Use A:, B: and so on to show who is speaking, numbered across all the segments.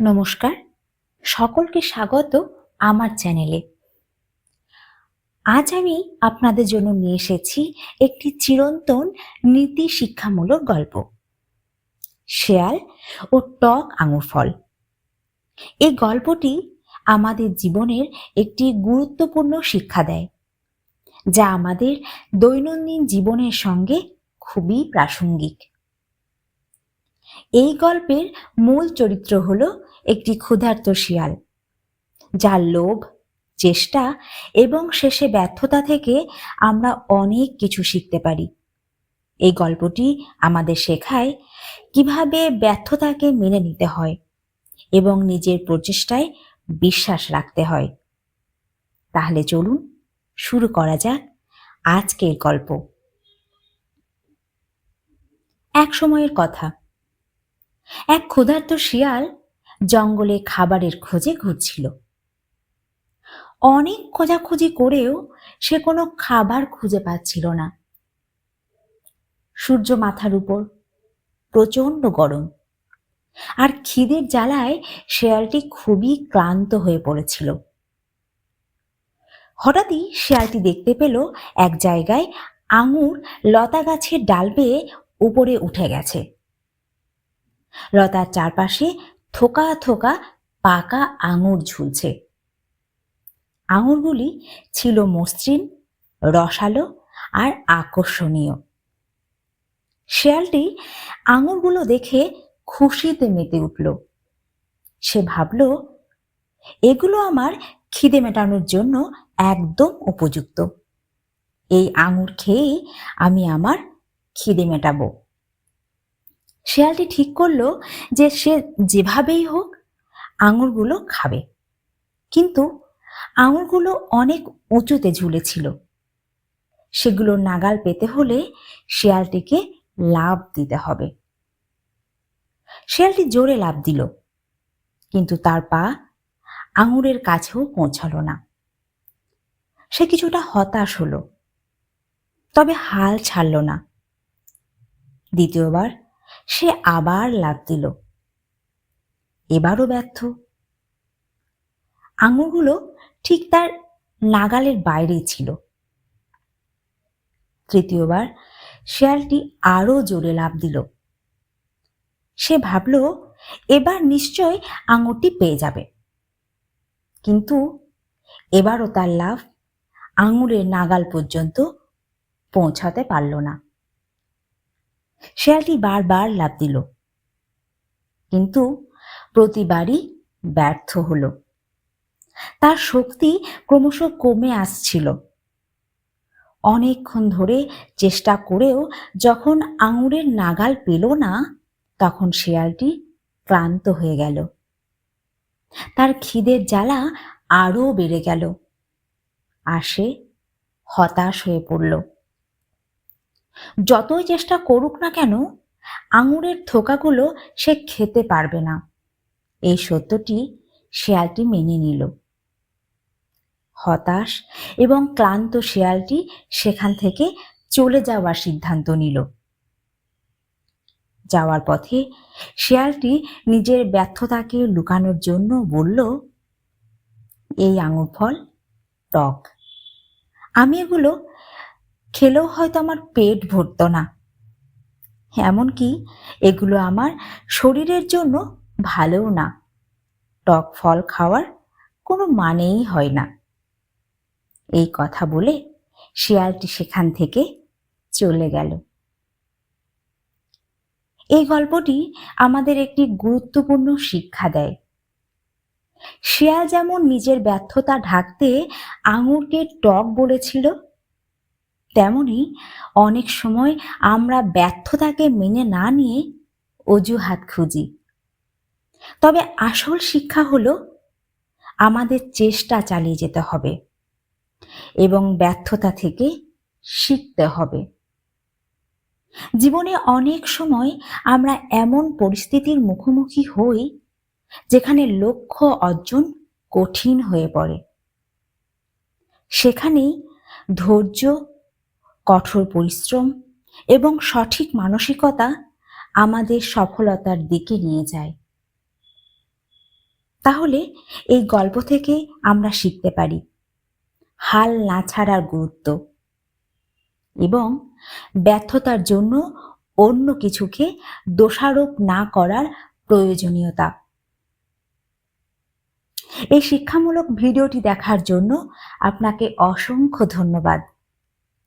A: নমস্কার। সকলকে স্বাগত আমার চ্যানেলে। আজ আমি আপনাদের জন্য নিয়ে এসেছি একটি চিরন্তন নীতি শিক্ষামূলক গল্প। শেয়াল ও টক আঙুর ফল। এই গল্পটি আমাদের জীবনের একটি গুরুত্বপূর্ণ শিক্ষা দেয়, যা আমাদের দৈনন্দিন জীবনের সঙ্গে খুবই প্রাসঙ্গিক। এই গল্পের মূল চরিত্র হলো একটি ক্ষুধার্ত শিয়াল। যার লোভ, চেষ্টা এবং শেষে ব্যর্থতা থেকে আমরা অনেক কিছু শিখতে পারি। এই গল্পটি আমাদের শেখায় কীভাবে ব্যর্থতাকে মেনে নিতে হয় এবং নিজের প্রচেষ্টায় বিশ্বাস রাখতে হয়। তাহলে চলুন শুরু করা যাক আজকের গল্প। এক সময়ের কথা। এক ক্ষুধার্ত শিয়াল জঙ্গলে খাবারের খোঁজে ঘুরছিল। অনেক খোঁজাখুঁজি করেও সে কোনো খাবার খুঁজে পাচ্ছিল না। সূর্য মাথার উপর প্রচণ্ড গরম। আর খিদের জ্বালায় শেয়ালটি খুবই ক্লান্ত হয়ে পড়েছিল। হঠাৎই শেয়ালটি দেখতে পেল এক জায়গায় আঙুর লতা গাছের ডাল বেয়ে উপরে উঠে গেছে। লতার চারপাশে থোকা থোকা পাকা আঙুর ঝুলছে। আঙুরগুলি ছিল মসৃণ, রসালো আর আকর্ষণীয়। শেয়ালটি আঙুরগুলো দেখে খুশিতে মেতে উঠল। সে ভাবল, এগুলো আমার খিদে মেটানোর জন্য একদম উপযুক্ত। এই আঙুর খেয়েই আমি আমার খিদে মেটাবো। শেয়ালটি ঠিক করল যে সে যেভাবেই হোক আঙুরগুলো খাবে। কিন্তু আঙুরগুলো অনেক উঁচুতে ঝুলেছিল। সেগুলো নাগাল পেতে হলে শেয়ালটিকে লাভ দিতে হবে। শেয়ালটি জোরে লাভ দিল, কিন্তু তার পা আঙুরের কাছেও পৌঁছালো না। সে কিছুটা হতাশ হলো, তবে হাল ছাড়ল না। দ্বিতীয়বার সে আবার লাভ দিল। এবারও ব্যর্থ। আঙুরগুলো ঠিক তার নাগালের বাইরেই ছিল। তৃতীয়বার শেয়ালটি আরও জোরে লাভ দিল। সে ভাবল, এবার নিশ্চয় আঙুরটি পেয়ে যাবে। কিন্তু এবারও তার লাভ আঙুরের নাগাল পর্যন্ত পৌঁছাতে পারল না। শেয়ালটি বারবার লাভ দিল। কিন্তু প্রতিবারই ব্যর্থ হলো। তার শক্তি ক্রমশ কমে আসছিল। অনেকক্ষণ ধরে চেষ্টা করেও যখন আঙুরের নাগাল পেল না, তখন শেয়ালটি ক্লান্ত হয়ে গেল। তার খিদের জ্বালা আরও বেড়ে গেল। আর সে হতাশ হয়ে পড়ল। যতই চেষ্টা করুক না কেন, আঙুরের থোকাগুলো সে খেতে পারবে না। এই সত্যটি শেয়ালটি মেনে নিল। হতাশ এবং ক্লান্ত শেয়ালটি সেখান থেকে চলে যাওয়ার সিদ্ধান্ত নিল। যাওয়ার পথে শেয়ালটি নিজের ব্যর্থতাকে লুকানোর জন্য বলল, এই আঙুর ফল টক। আমি এগুলো খেলেও হয়তো আমার পেট ভরত না। এমনকি এগুলো আমার শরীরের জন্য ভালোও না। টক ফল খাওয়ার কোনো মানেই হয় না। এই কথা বলে শিয়ালটি সেখান থেকে চলে গেল। এই গল্পটি আমাদের একটি গুরুত্বপূর্ণ শিক্ষা দেয়। শিয়াল যেমন নিজের ব্যর্থতা ঢাকতে আঙুরকে টক বলেছিল তেমনি অনেক সময় আমরা ব্যর্থতাকে মেনে না নিয়ে অজুহাত খুঁজি। তবে আসল শিক্ষা হলো আমাদের চেষ্টা চালিয়ে যেতে হবে এবং ব্যর্থতা থেকে শিখতে হবে। জীবনে অনেক সময় আমরা এমন পরিস্থিতির মুখোমুখি হই যেখানে লক্ষ্য অর্জন কঠিন হয়ে পড়ে। সেখানেই ধৈর্য কঠোর পরিশ্রম এবং সঠিক মানসিকতা আমাদের সফলতার দিকে নিয়ে যায়। তাহলে এই গল্প থেকে আমরা শিখতে পারি হাল না ছাড়ার গুরুত্ব এবং ব্যর্থতার জন্য অন্য কিছুকে দোষারোপ না করার প্রয়োজনীয়তা। এই শিক্ষামূলক ভিডিওটি দেখার জন্য আপনাকে অসংখ্য ধন্যবাদ।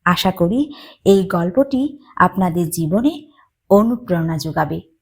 A: আশা করি এই গল্পটি আপনাদের জীবনে অনুপ্রেরণা যোগাবে।